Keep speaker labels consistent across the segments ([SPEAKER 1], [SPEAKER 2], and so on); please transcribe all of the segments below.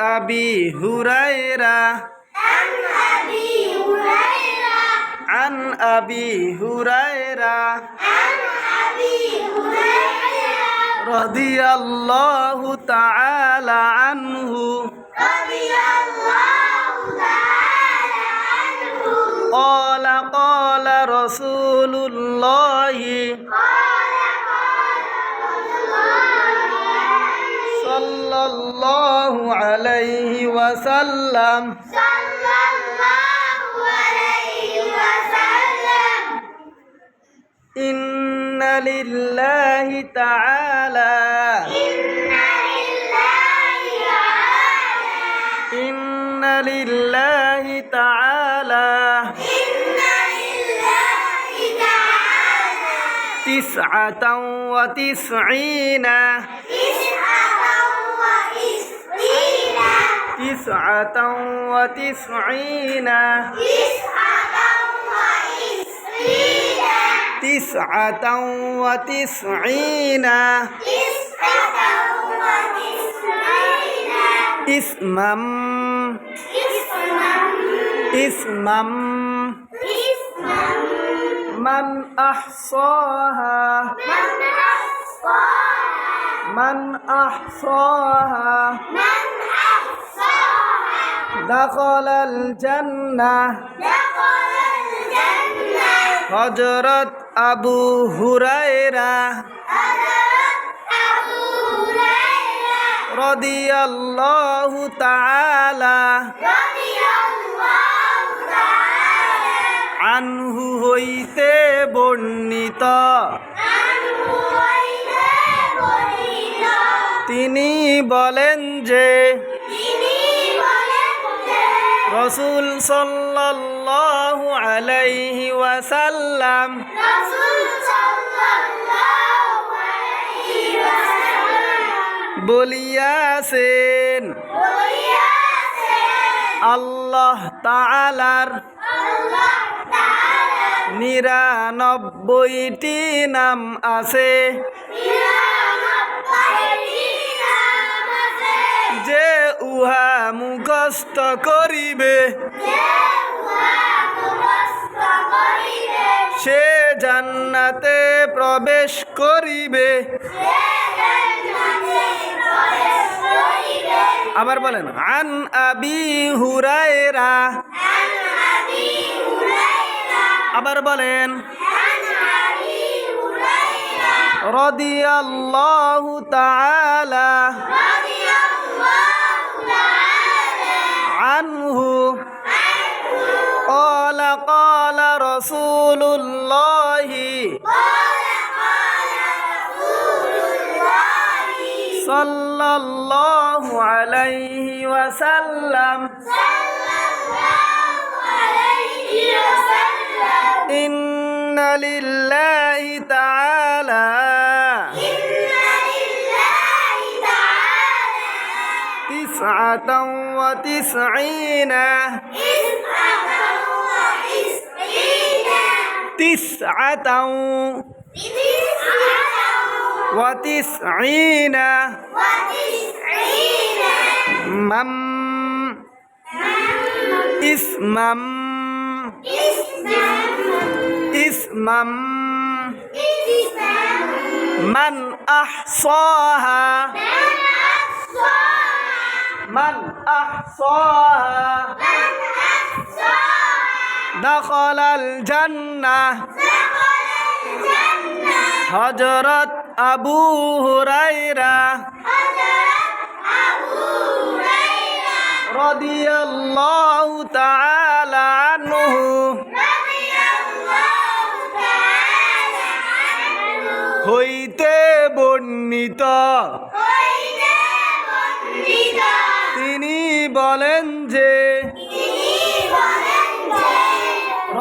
[SPEAKER 1] أبي هريرة
[SPEAKER 2] عن أبي هريرة
[SPEAKER 1] عن أبي هريرة
[SPEAKER 2] عن أبي هريرة
[SPEAKER 1] رضي الله تعالى عنه
[SPEAKER 2] رضي الله تعالى عنه
[SPEAKER 1] قال قال رسول الله
[SPEAKER 2] قال
[SPEAKER 1] عليه وسلم.
[SPEAKER 2] صلى الله عليه وسلم.
[SPEAKER 1] إن لله تعالى.
[SPEAKER 2] إن لله تعالى.
[SPEAKER 1] إن لله تعالى.
[SPEAKER 2] إن لله تعالى.
[SPEAKER 1] تسعة وتسعين.
[SPEAKER 2] تسعة وتسعين.
[SPEAKER 1] تسعة وتسعين.
[SPEAKER 2] تسعة وتسعين
[SPEAKER 1] تسعة وتسعين اسما.
[SPEAKER 2] اسما.
[SPEAKER 1] من أحصاها.
[SPEAKER 2] من أحصاها.
[SPEAKER 1] من أحصاها
[SPEAKER 2] من
[SPEAKER 1] دخل الجنة
[SPEAKER 2] دخل الجنة
[SPEAKER 1] হজরত আবু হুরায়রা
[SPEAKER 2] حضرت أبو هريرة
[SPEAKER 1] রদিয়াল্লাহু তাআলা
[SPEAKER 2] رضي الله تعالى
[SPEAKER 1] আনহু হইতে বর্ণিত
[SPEAKER 2] عنه وإلى بريد
[SPEAKER 1] তিনি বলেন যে
[SPEAKER 2] তিনি বলেন যে
[SPEAKER 1] রসুল সাল্লাল্লাহু আলাইহি ওয়াসাল্লাম। বলিয়াছেন আল্লাহ তাআলার নিরানব্বইটি নাম আছে। যে মুখস্থ করিবে। সে জান্নাতে প্রবেশ করিবে। আবার বলেন, আন আবি হুরায়রা। আবার বলেন, রদিয়াল্লাহু তাআলা। رسول الله. صلى الله عليه وسلم. إن لله تعالى. تسعة وتسعين.
[SPEAKER 2] تسعة tis'atau
[SPEAKER 1] wa
[SPEAKER 2] tis'ina.
[SPEAKER 1] Mam.
[SPEAKER 2] Ismam.
[SPEAKER 1] Ismam. Man ahsaha. Man ahsaha. Man ahsaha. دخل الجنة হজরত আবু হুরাইরা রদিয়াল্লাহু তাআলা আনহু হইতে বর্ণিত তিনি বলেন যে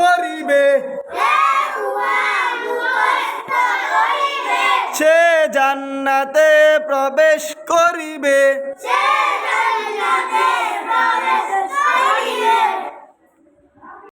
[SPEAKER 1] করিবে। সে জান্নাতে প্রবেশ করিবে।
[SPEAKER 2] সে